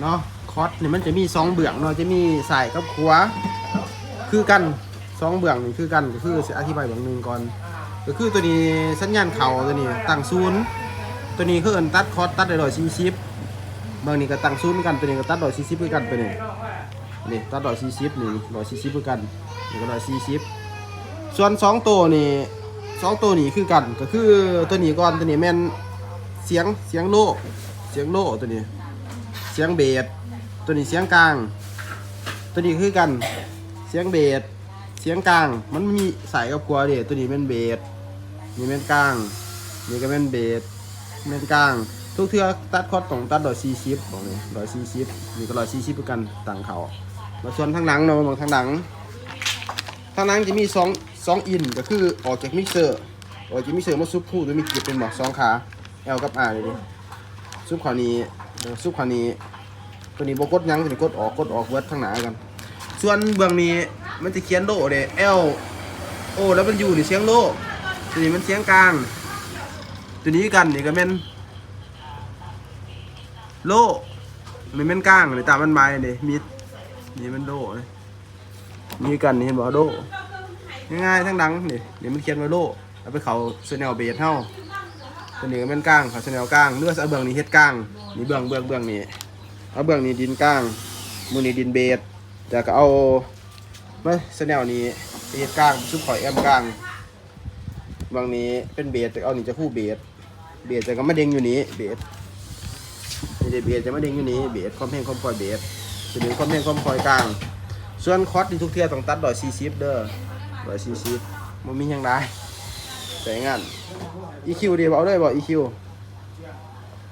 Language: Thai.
เนาะคอร์สนี่ยมันจะมีสองเบื้องเนาะจะมีสายกับขวาคือกันสองเบื้องนี่คือกันก็คืออธิบายเบื้องหนึ่งก่อน ก็คือตัวนี้สัญญาณเข่าตัวนี้ตั้งศูนย์ตัวนี้คือเอินตัดคอร์สตัดได้ร้อยสี่สิบบางนี้ก็ตั้งศูนย์กันตัวนี้ก็ตัดร้อยสี่สิบคือกันตัวนี้นี่ตัดร้อยสี่สิบนี่ร้อยสี่สิบคือกันนี่ก็ร้อยสี่สิบส่วนสองตัวนี่สองตัวนี้คือกันก็คือตัวนี้ก่อนตัวนี้แม่นเสียงเสียงโลเสียงโลตัวนี้ เสียงเบสตัวนี้เสียงกลาง ตัวนี้คือกัน เสียงเบสเสียงกลาง มันมีสายกับกลัวเดตัวนี้เป็นเบสนี่เป็นกลาง นี่ก็เป็นเบสเป็นกลาง ทุกเทือตัดคอดตรงตัดดอยซีชิปบอกเลยดอยซีชิปนี่ก็ดอยซีชิปกันต่างเขาแล้วส่วนทางหลังเนาะมองทางหลังทางหลังจะมีสองสองอินก็คือออกจากมิกเซอร์ออกจากมิกเซอร์มาซุปคู่ตัวมีเกียบเป็นหมอกสองขา L กับ R เลยดิซุปขานี้ ซุปขานี้ตัวนี้บกดยังตัวนี้กดออกกดออกเวิร์ดข้างหน้ากัน ส่วนเบื้องนี้มันจะเขียนโลเด้ L O แล้วมันอยู่ในเสียงโลตัวนี้มันเสียงกลาง ตัวนี้กันนี่ก็เป็นโลมันเป็นกลางเลยตามมันไม้เลยมีนี่มันโลเลยมีกันนี่เห็นบ่โลง่ายๆทั้งดังนี่นี่มันเขียนว่าโลเอาไปเขาเซนเนลเบสเท่า ตัวนี้ก็เป็นกลางเขาแนวกลางเลือดเอาเบื้องนี้เฮ็ดกลางนี่เบื้องเบื้องเบื้องนี้เอาเบื้องนี้ดินกลางมือนี้ดินเบสแต่ก็เอาไม่แนวนี้เฮ็ดกลางซุปข่อยแอมกลางเบื้องนี้เป็นเบสแต่เอานี่จะคู่เบสเบสแต่ก็ไม่เด้งอยู่นี้เบสนี่เดเบสจะไม่เด้งอยู่นี้เบสคอมเพลงคอมพอยเบสตัวนี้คอมเพลงคอมพอยกลางส่วนคอร์สที่ทุกเทียต้องตัดดอยซีซิฟเด้อดอยซีซิฟมันมีหยังไง แต่งาน EQ ดีบ่เอาด้วยบ่ EQ